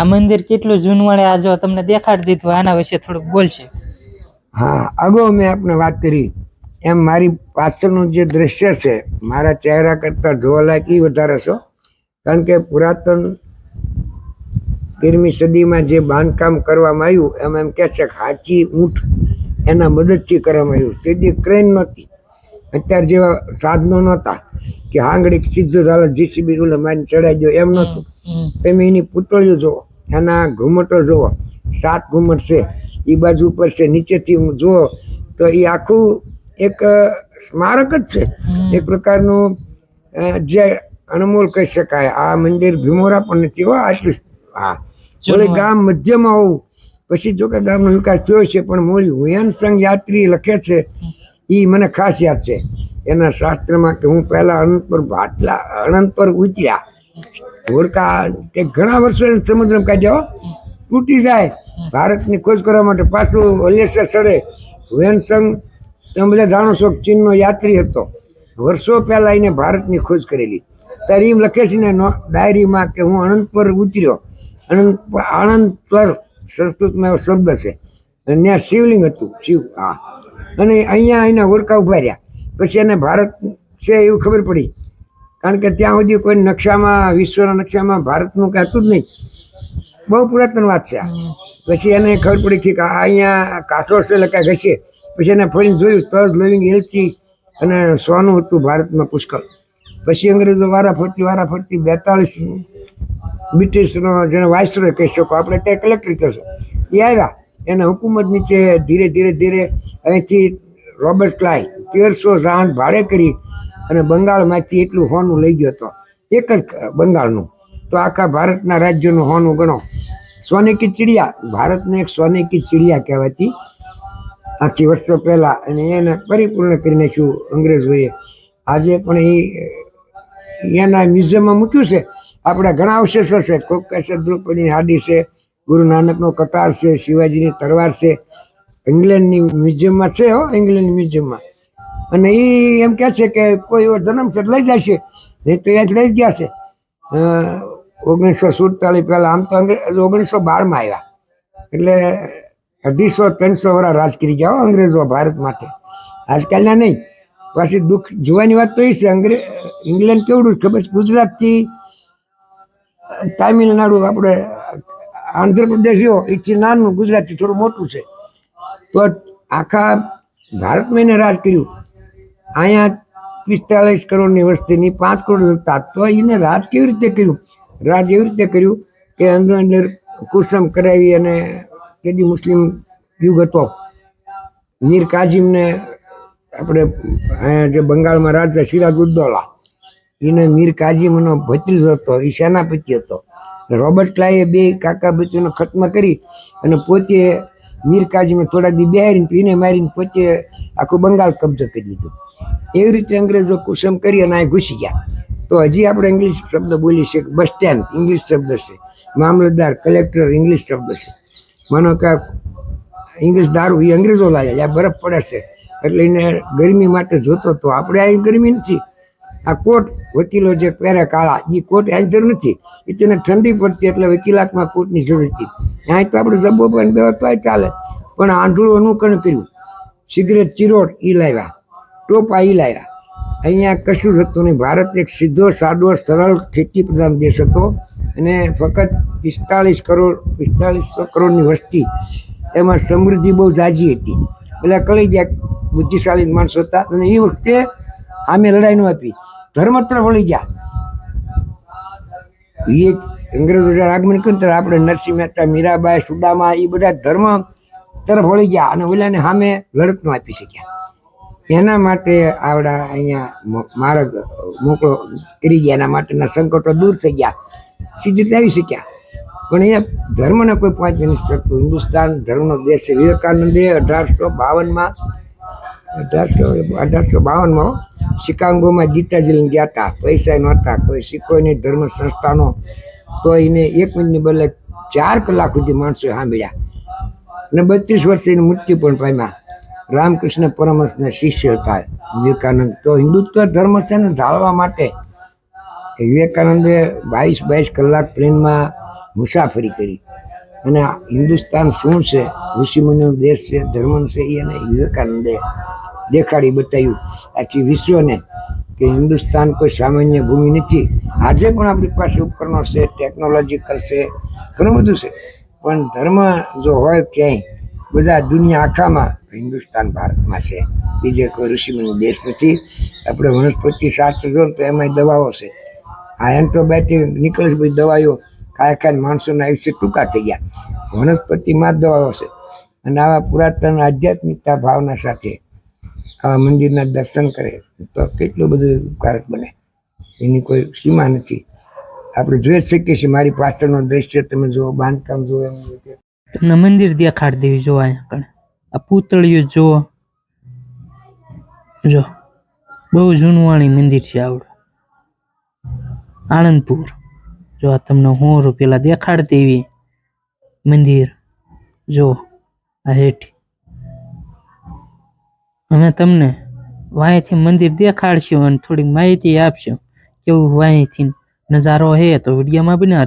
આ મંદિર કેટલું જૂનવાળે આ જો તમને દેખાડી દીધું આના વિશે થોડુંક બોલશે. હા અગાઉ મેં આપને વાત કરી. એમ મારી પાછળનું જે દ્રશ્ય છે મારા ચહેરા કરતાં જોવાલાયક એ વધારે છો. કારણ કે પુરાતન તેરમી સદીમાં જે બાંધકામ કરવામાં આવ્યું એમ એમ કહે છે કે હાચી ઊંટ એના મદદથી કરવામાં આવ્યું. તેથી ક્રેન નહોતી. અત્યારે જેવા સાધનો નહોતા કે હાંગડી સીધું ચાલો જીસીબી ઓલે મારીને ચડાઈ દો એમ નહોતું. તમે એની પુતળીઓ જુઓ. એના ઘુમટો જુઓ સાત ઘુમટ છે એ બાજુ ઉપર છે નીચેથી જુઓ તો એ આખું એક સ્મારક જ છે. એક પ્રકારનું જે અણમોલ કહી શકાય. આ મંદિર ભીમોરા પણ નથી હો આટલું હા. ભલે ગામ મધ્યમાં હોવું પછી જો કે ગામનો વિકાસ થયો છે પણ મોરી હુયન સંઘ યાત્રી લખે છે એ મને ખાસ યાદ છે. એના શાસ્ત્રમાં કે હું પહેલા અનંતપુર ભાટલા અનંતપુર ઉતર્યા. હોડકા તે ઘણા વર્ષો સમુદ્રમાં કાઢ્યો તૂટી જાય. ભારતની ખોજ કરવા માટે પાછું હલેસર સ્થળે વેનસંગ તમે બધા જાણો છો ચીનનો યાત્રી હતો. વર્ષો પહેલા એને ભારતની ખોજ કરેલી. ત્યારે એમ લખે છે ને ડાયરીમાં કે હું પર ઉતર્યો. અનંત પર- આનંદ પર સંસ્કૃતમાં એવો શબ્દ છે. અને ત્યાં શિવલિંગ હતું શિવ હા. અને અહીંયા એના ઓળખા ઊભા રહ્યા. પછી એને ભારત છે એવું ખબર પડી. કારણ કે ત્યાં સુધી કોઈ નકશામાં, વિશ્વના નકશામાં ભારતનું કહેતું હતું જ નહીં. બહુ પુરાતન વાત છે પછી એને ખબર પડી કે અહીંયા કાઠો છે એટલે કાંઈક પછી એને ફરીને જોયું તજ લવિંગ એલચી અને સોનું હતું ભારતમાં પુષ્કળ. પછી અંગ્રેજો વારા ફરતી વારા ફરતી બેતાળીસ બ્રિટિશનો જેને વાઇસરોય કહી શકો આપણે ત્યાં કલેક્ટર કહેશો. એ આવ્યા. એના હુકુમત નીચે ધીરે ધીરે ધીરે અહીંથી રોબર્ટ ક્લાય, તેરસો જહાજ ભાડે કરી અને બંગાળમાંથી એટલું હોનું લઈ ગયો હતો. એક જ બંગાળનું. તો આખા ભારતના રાજ્યોનું હોનું ગણો. સોને કી ચિડિયા. ભારતને એક સોને કી ચિડિયા કહેવાતી. આઠથી વર્ષો પહેલા અને એને પરિપૂર્ણ કરી નાખ્યું અંગ્રેજોએ આજે પણ એ, એના મ્યુઝિયમમાં મૂક્યું છે. આપણા ઘણા અવશેષો છે. કોક કહેશે દ્રૌપદીની હાડી છે, ગુરુ નાનકનો કટાર છે, શિવાજીની તરવાર છે. ઇંગ્લેન્ડની મ્યુઝિયમમાં છે હો, ઇંગ્લેન્ડ મ્યુઝિયમમાં. અને એ એમ કહે છે કે કોઈ એવો જન્મ છે લઈ જાય છે નહીં તો અહીંયા લઈ ગયા છે. ઓગણીસો સુડતાલીસ પહેલાં આમ તો અંગ્રેજ ઓગણીસો બારમાં આવ્યા. એટલે અઢીસો, ત્રણસો વર્ષ રાજ કરી ગયા અંગ્રેજો ભારત માટે. આજકાલના નહીં. પાછી દુઃખ જોવાની વાત તો એ છે અંગ્રેજ ઇંગ્લેન્ડ કેવડું છે ખબર છે? ગુજરાતથી તામિલનાડુ આપણે આંધ્રપ્રદેશ એવો એથી નાનું ગુજરાતથી થોડું મોટું છે. તો આખા ભારતમાં એને રાજ કર્યું. અહીંયા પિસ્તાલીસ કરોડની વસ્તીની પાંચ કરોડ હતા તો એને રાજ કેવી રીતે કર્યું? રાજ એવી રીતે કર્યું કે અંદર અંદર કુસમ કરાવી અને કેદી મુસ્લિમ યુગ હતો. મીર કાઝીમને આપણે અહીંયા જે બંગાળમાં રાજા સિરાજ ઉદ્દોલા, એને મીર કાઝીમનો ભત્રીજો હતો એ સેનાપતિ હતો. રોબર્ટ ક્લાએ બે કાકા ભત્રીનો ખત્મ કરી અને પોતે મીર કાઝીમે થોડા દી બેહારીને પીને મારીને પોતે આખું બંગાળ કબજો કરી લીધું. એવી રીતે અંગ્રેજો કુસમ કરી અને અહીં ઘૂસી ગયા. તો હજી આપણે ઇંગ્લિશ શબ્દ બોલી છે, બસ સ્ટેન્ડ, ઇંગ્લિશ શબ્દ છે. મામલતદાર, કલેક્ટર, ઇંગ્લિશ શબ્દ છે. માનો કે ઇંગ્લિશ દારૂ એ અંગ્રેજો લાવ્યા બરફ પડે છે. એટલે એને ગરમી માટે જોતો તો આપણે આ ગરમી નથી. આ કોટ વકીલો જે પહેરે કાળા એ કોટ અહીં નથી. એ તેને ઠંડી પડતી એટલે વકીલાતમાં કોટની જરૂર હતી. અહીં તો આપણે જબ્બો પણ બે તો ચાલે. પણ આંધળું અનુકરણ કર્યું. સિગરેટ, ચિરોટ એ લાવ્યા. ટોપા એ લાવ્યા. અહીંયા કશું હતું નહીં. ભારત એક સીધો, સાદો, સરળ ખેતી પ્રધાન દેશ હતો. અને ફક્ત પિસ્તાલીસ કરોડ પિસ્તાલીસો કરોડની વસ્તી. એમાં સમૃદ્ધિ બહુ ઝાઝી હતી. એટલે કળી ગયા બુદ્ધિશાળી માણસો હતા. અને એ વખતે આમે લડાઈ નું આપી. ધર્મ તરફ વળી ગયા. એ અંગ્રેજો જ્યારે આગમન કર્યું ત્યારે આપણે નરસિંહ મહેતા, મીરાબાઈ, સુદામા એ બધા ધર્મ તરફ વળી ગયા અને ઓલાને સામે લડત ન આપી શક્યા. એના માટે આવડા અહીંયા માર્ગ મોકળો કરી ગયા. એના માટેના સંકટો દૂર થઈ ગયા. સીધી રીતે આવી શક્યા. પણ અહીંયા ધર્મને કોઈ પહોંચી નથી શકતું. હિન્દુસ્તાન ધર્મનો દેશ છે. વિવેકાનંદે અઢારસો બાવનમાં, અઢારસો અઢારસો બાવનમાં શિકાગોમાં ગીતાજી લઈને ગયા હતા. પૈસા નહોતા, કોઈ શીખોય નહીં, ધર્મ સંસ્થાનો. તો એને એક મિનિટની બદલે ચાર કલાક સુધી માણસો સાંભળ્યા. અને બત્રીસ વર્ષે એની મૃત્યુ પણ પામ્યા. રામકૃષ્ણ પરમહંસના શિષ્ય હતા, વિવેકાનંદ. તો હિન્દુત્વ ધર્મ છે ને જાળવા માટે. વિવેકાનંદે બાવીસ બાવીસ કલાક ટ્રેનમાં મુસાફરી કરી. અને હિન્દુસ્તાન શું છે, ઋષિમુનિનો દેશ છે, ધર્મ છે એને વિવેકાનંદે દેખાડી બતાવ્યું. આખી વિશ્વને કે હિન્દુસ્તાન કોઈ સામાન્ય ભૂમિ નથી. આજે પણ આપણી પાસે ઉપકરણો છે ટેકનોલોજીકલ છે, ઘણું બધું છે. પણ ધર્મ જો હોય ક્યાંય, બધા દુનિયા આખામાં હિન્દુસ્તાન ભારતમાં છે. બીજે કોઈ ઋષિમુનિ દેશ નથી. આપણે વનસ્પતિ શાસ્ત્ર જો તો એમાંય દવાઓ છે. આ એન્ટ્રોબાયોટિક નીકળે બધી દવાઓ. ખાય ખાય માણસોના આયુષ્ય ટૂંકા થઈ ગયા. વનસ્પતિમાં જ દવાઓ છે. અને આવા પુરાતન આધ્યાત્મિકતા ભાવના સાથે આવા મંદિરના દર્શન કરે, તો કેટલું બધું ઉપકારક બને? એની કોઈ સીમા નથી. આપણે જોઈ શકીએ છીએ મારી પાછળનો દ્રશ્ય, તમે જુઓ, બાંધકામ જુઓ એમ તમને મંદિર દેખાડ દેવી જો આગળ. આ પૂતળીઓ જો જો, બહુ જૂનવાણી મંદિર છે આવડું. આણંદપુર. જો, આ તમને હું પેલા દેખાડ દેવી મંદિર. જો, આ હેઠ. અમે તમને વાંયથી મંદિર દેખાડશું અને થોડીક માહિતી આપશું, કેવું વાંયથી નજારો હે તો વિડીયોમાં બનાવી